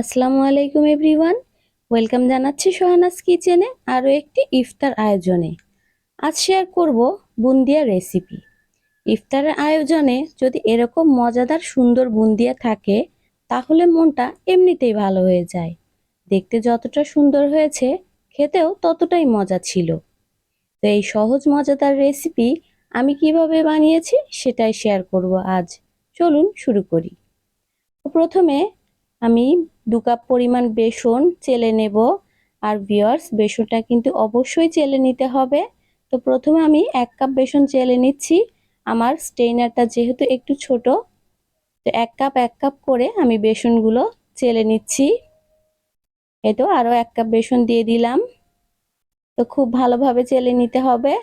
আসসালামু আলাইকুম everyone. Welcome জানাচ্ছি সোহানাস কিচেনে আরও একটি ইফতার আয়োজনে। আজ শেয়ার করব বুন্দিয়া রেসিপি। ইফতারের আয়োজনে যদি এরকম মজাদার সুন্দর বুন্দিয়া থাকে, তাহলে মনটা এমনিতেই ভালো হয়ে যায়। দেখতে যতটা সুন্দর হয়েছে, খেতেও ততটাই মজা ছিল। তো এই সহজ মজাদার রেসিপি আমি কীভাবে বানিয়েছি সেটাই শেয়ার করব আজ। চলুন শুরু করি। প্রথমে আমি দু কাপ পরিমাণ বেসন চেলে নেব। আর ভিওয়ার্স বেসনটা কিন্তু অবশ্যই চেলে নিতে হবে। তো প্রথমে আমি এক কাপ বেসন চেলে নিচ্ছি। আমার স্টেইনারটা যেহেতু একটু ছোট, তো এক কাপ এক কাপ করে আমি বেসনগুলো চেলে নিচ্ছি। এই তো আরও এক কাপ বেসন দিয়ে দিলাম। তো খুব ভালোভাবে চেলে নিতে হবে।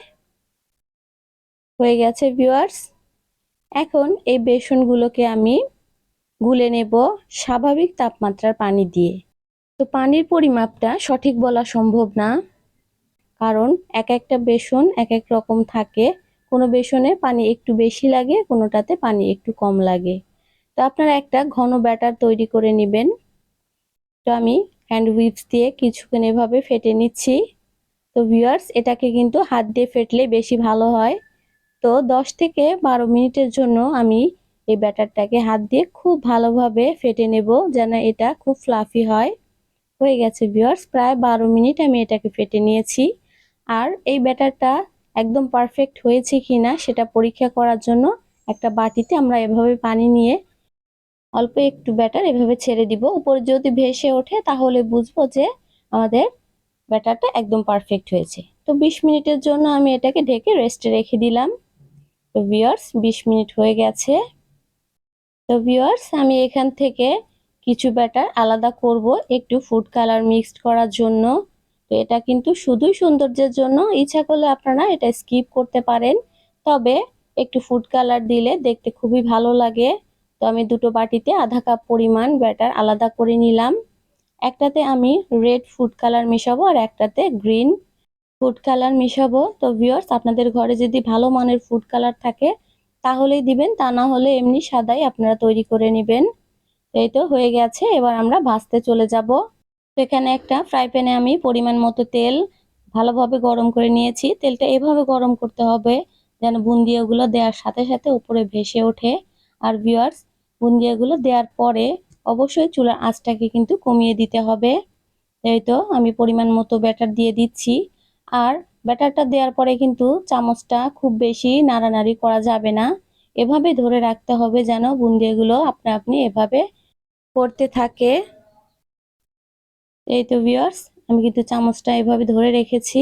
হয়ে গেছে ভিওয়ার্স এখন এই বেসনগুলোকে আমি গুলে নেব স্বাভাবিক তাপমাত্রার পানি দিয়ে। তো পানির পরিমাপটা সঠিক বলা সম্ভব না। কারণ এক একটা বেসন এক এক রকম থাকে। কোনো বেসনে পানি একটু বেশি লাগে, কোনোটাতে পানি একটু কম লাগে। তো আপনারা একটা ঘন ব্যাটার তৈরি করে নেবেন। তো আমি হ্যান্ড হুইপস দিয়ে কিছুক্ষণ এভাবে ফেটে নিচ্ছি। তো ভিউয়ার্স, এটাকে কিন্তু হাত দিয়ে ফেটলে বেশি ভালো হয়। তো দশ থেকে বারো মিনিটের জন্য আমি এই ব্যাটারটাকে হাত দিয়ে খুব ভালোভাবে ফেটে নেব যেন এটা খুব ফ্লাফি হয়। হয়ে গেছে ভিওর্স প্রায় বারো মিনিট আমি এটাকে ফেটে নিয়েছি। আর এই ব্যাটারটা একদম পারফেক্ট হয়েছে কি না সেটা পরীক্ষা করার জন্য একটা বাটিতে আমরা এভাবে পানি নিয়ে অল্প একটু ব্যাটার এভাবে ছেড়ে দিব। উপরে যদি ভেসে ওঠে তাহলে বুঝব যে আমাদের ব্যাটারটা একদম পারফেক্ট হয়েছে। তো বিশ মিনিটের জন্য আমি এটাকে ঢেকে রেস্টে রেখে দিলাম। তো ভিওর্স বিশ মিনিট হয়ে গেছে। তো ভিউয়ার্স আমি এখান থেকে কিছু ব্যাটার আলাদা করব একটু ফুড কালার মিক্সড করার জন্য। তো এটা কিন্তু শুধুই সৌন্দর্যের জন্য। ইচ্ছা করলে আপনারা এটা স্কিপ করতে পারেন। তবে একটু ফুড কালার দিলে দেখতে খুবই ভালো লাগে। তো আমি দুটো বাটিতে আধা কাপ পরিমাণ ব্যাটার আলাদা করে নিলাম। একটাতে আমি রেড ফুড কালার মেশাবো আর একটাতে গ্রিন ফুড কালার মেশাবো। তো ভিউয়ার্স আপনাদের ঘরে যদি ভালো মানের ফুড কালার থাকে তাহলেই দিবেন, তা না হলে এমনি সাদাই আপনারা তৈরি করে নেবেন। এই তো হয়ে গেছে, এবার আমরা ভাজতে চলে যাব। তো এখানে একটা ফ্রাই প্যানে আমি পরিমাণ মতো তেল ভালোভাবে গরম করে নিয়েছি। তেলটা এভাবে গরম করতে হবে যেন বুন্দিয়াগুলো দেওয়ার সাথে সাথে উপরে ভেসে ওঠে। আর ভিওয়ার্স বুন্দিয়াগুলো দেওয়ার পরে অবশ্যই চুলার আঁচটাকে কিন্তু কমিয়ে দিতে হবে। এই তো আমি পরিমাণ মতো ব্যাটার দিয়ে দিচ্ছি। আর ব্যাটারটা দেওয়ার পরে কিন্তু চামচটা খুব বেশি নাড়ানাড়ি করা যাবে না। এভাবে ধরে রাখতে হবে যেন বুন্দিয়াগুলো আপনা আপনি এভাবে করতে থাকে। এই তো ভিওর্স আমি কিন্তু চামচটা এভাবে ধরে রেখেছি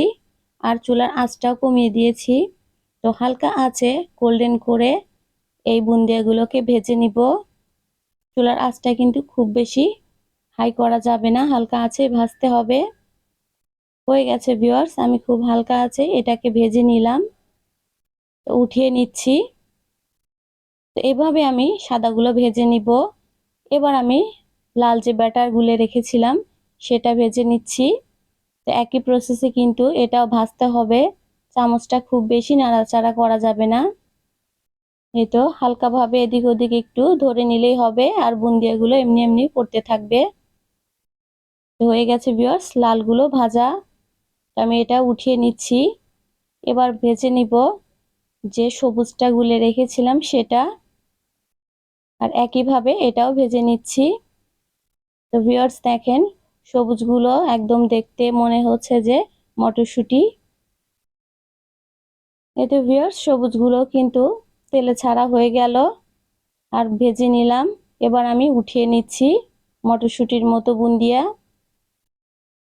আর চুলার আঁচটাও কমিয়ে দিয়েছি। তো হালকা আঁচে গোল্ডেন করে এই বুন্দিয়াগুলোকে ভেজে নিব। চুলার আঁচটা কিন্তু খুব বেশি হাই করা যাবে না, হালকা আঁচে ভাজতে হবে। হয়ে গেছে ভিওয়ার্স আমি খুব হালকা আছে, এটাকে ভেজে নিলাম। তো উঠিয়ে নিচ্ছি। তো এভাবে আমি সাদাগুলো ভেজে নিব। এবার আমি লাল যে ব্যাটার গুলে রেখেছিলাম, সেটা ভেজে নিচ্ছি। তো একই প্রসেসে কিন্তু এটাও ভাজতে হবে। চামচটা খুব বেশি নাড়াচাড়া করা যাবে না। এই তো হালকাভাবে এদিক ওদিক একটু ধরে নিলেই হবে, আর বুন্দিয়াগুলো এমনি এমনি পড়তে থাকবে। হয়ে গেছে বিয়ার্স লালগুলো ভাজা। আমি এটা উঠিয়ে নিচ্ছি। এবার ভেজে নিব যে সবুজটা গুলে রেখেছিলাম সেটা। আর একইভাবে এটাও ভেজে নিচ্ছি। তো ভিওর্স দেখেন, সবুজগুলো একদম দেখতে মনে হচ্ছে যে মটরশুঁটি। এতে ভিওর্স সবুজগুলো কিন্তু তেলে ছাড়া হয়ে গেল। আর ভেজে নিলাম। এবার আমি উঠিয়ে নিচ্ছি মটরশুঁটির মতো বুন্দিয়া।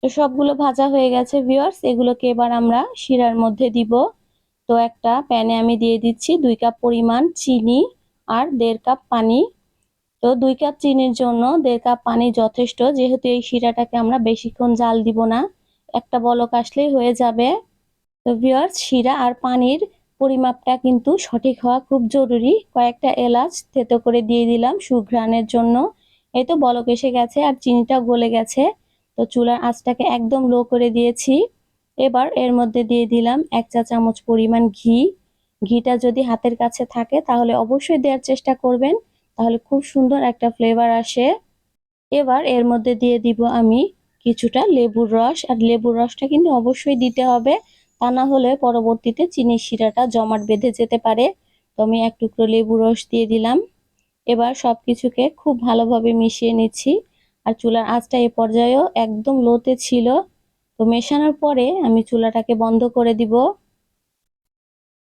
তো সবগুলো ভাজা হয়ে গেছে ভিওর্স এগুলোকে এবার আমরা শিরার মধ্যে দিব। তো একটা প্যানে আমি দিয়ে দিচ্ছি দুই কাপ পরিমাণ চিনি আর দেড় কাপ পানি। তো দুই কাপ চিনির জন্য দেড় কাপ পানি যথেষ্ট। যেহেতু এই শিরাটাকে আমরা বেশিক্ষণ জাল দিব না, একটা বলক আসলেই হয়ে যাবে। তো ভিওর্স শিরা আর পানির পরিমাপটা কিন্তু সঠিক হওয়া খুব জরুরি। কয়েকটা এলাচ থেতো করে দিয়ে দিলাম সুঘ্রাণের জন্য। এই তো বলক এসে গেছে আর চিনিটা গলে গেছে। তো চুলার আঁচটাকে একদম লো করে দিয়েছি। এবার এর মধ্যে দিয়ে দিলাম এক চা চামচ পরিমাণ ঘি। ঘিটা যদি হাতের কাছে থাকে তাহলে অবশ্যই দেওয়ার চেষ্টা করবেন, তাহলে খুব সুন্দর একটা ফ্লেভার আসে। এবার এর মধ্যে দিয়ে দিব আমি কিছুটা লেবুর রস, আর লেবুর রসটা কিন্তু অবশ্যই দিতে হবে, তা না হলে পরবর্তীতে চিনির শিরাটা জমাট বেঁধে যেতে পারে। তো আমি এক টুকরো লেবুর রস দিয়ে দিলাম। এবার সব কিছুকে খুব ভালোভাবে মিশিয়ে নিচ্ছি। আর চুলার আঁচটা এ পর্যায়েও একদম লোতে ছিল। তো মেশানোর পরে আমি চুলাটাকে বন্ধ করে দিব।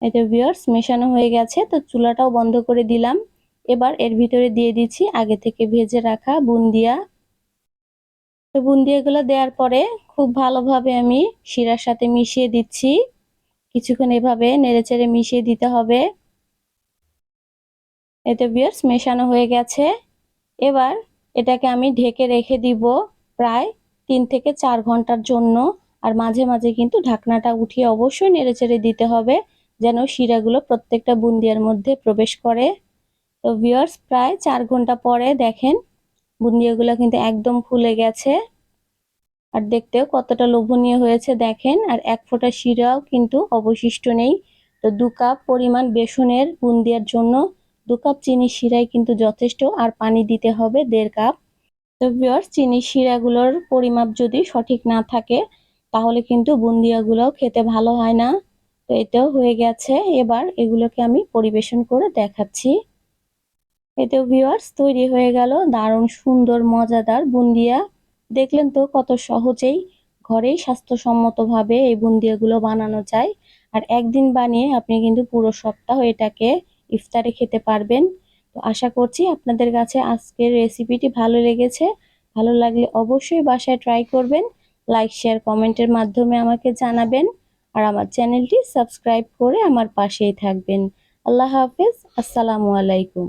এতে ভিউয়ার্স মেশানো হয়ে গেছে, তো চুলাটাও বন্ধ করে দিলাম। এবার এর ভিতরে দিয়ে দিচ্ছি আগে থেকে ভেজে রাখা বুন্দিয়া। তো বুন্দিয়াগুলো দেওয়ার পরে খুব ভালোভাবে আমি শিরার সাথে মিশিয়ে দিচ্ছি। কিছুক্ষণ এভাবে নেড়েচেড়ে মিশিয়ে দিতে হবে। এতে বিয়ার্স মেশানো হয়ে গেছে। এবার এটাকে আমি ঢেকে রেখে দিব প্রায় তিন থেকে চার ঘণ্টার জন্য। আর মাঝে মাঝে কিন্তু ঢাকনাটা উঠিয়ে অবশ্যই নেড়েচেড়ে দিতে হবে যেন শিরাগুলো প্রত্যেকটা বুন্দিয়ার মধ্যে প্রবেশ করে। তো ভিওর্স প্রায় চার ঘণ্টা পরে দেখেন বুন্দিয়াগুলো কিন্তু একদম ফুলে গেছে। আর দেখতেও কতটা লোভনীয় হয়েছে দেখেন। আর এক ফোঁটা শিরাও কিন্তু অবশিষ্ট নেই। তো দু কাপ পরিমাণ বেসনের বুন্দিয়ার জন্য দু কাপ চিনি শিরাই কিন্তু যথেষ্ট, আর পানি দিতে হবে দেড় কাপ। তো চিনি শিরাগুলোর পরিমাপ যদি সঠিক না থাকে, তাহলে কিন্তু বুন্দিয়াগুলোও খেতে ভালো হয় না। তো এতেও হয়ে গেছে, এবার এগুলোকে আমি পরিবেশন করে দেখাচ্ছি। এতেও ভিওয়ার্স তৈরি হয়ে গেল দারুণ সুন্দর, মজাদার বুন্দিয়া। দেখলেন তো কত সহজেই ঘরেই স্বাস্থ্যসম্মতভাবে এই বুন্দিয়াগুলো বানানো যায়। আর একদিন বানিয়ে আপনি কিন্তু পুরো সপ্তাহ এটাকে ইফতারে খেতে পারবেন। তো আশা করছি আপনাদের কাছে আজকের রেসিপিটি ভালো লেগেছে। ভালো লাগলে অবশ্যই বাসায় ট্রাই করবেন। লাইক শেয়ার কমেন্টের মাধ্যমে আমাকে জানাবেন। আর আমার চ্যানেলটি সাবস্ক্রাইব করে আমার পাশেই থাকবেন। আল্লাহ হাফেজ। আসসালামু আলাইকুম।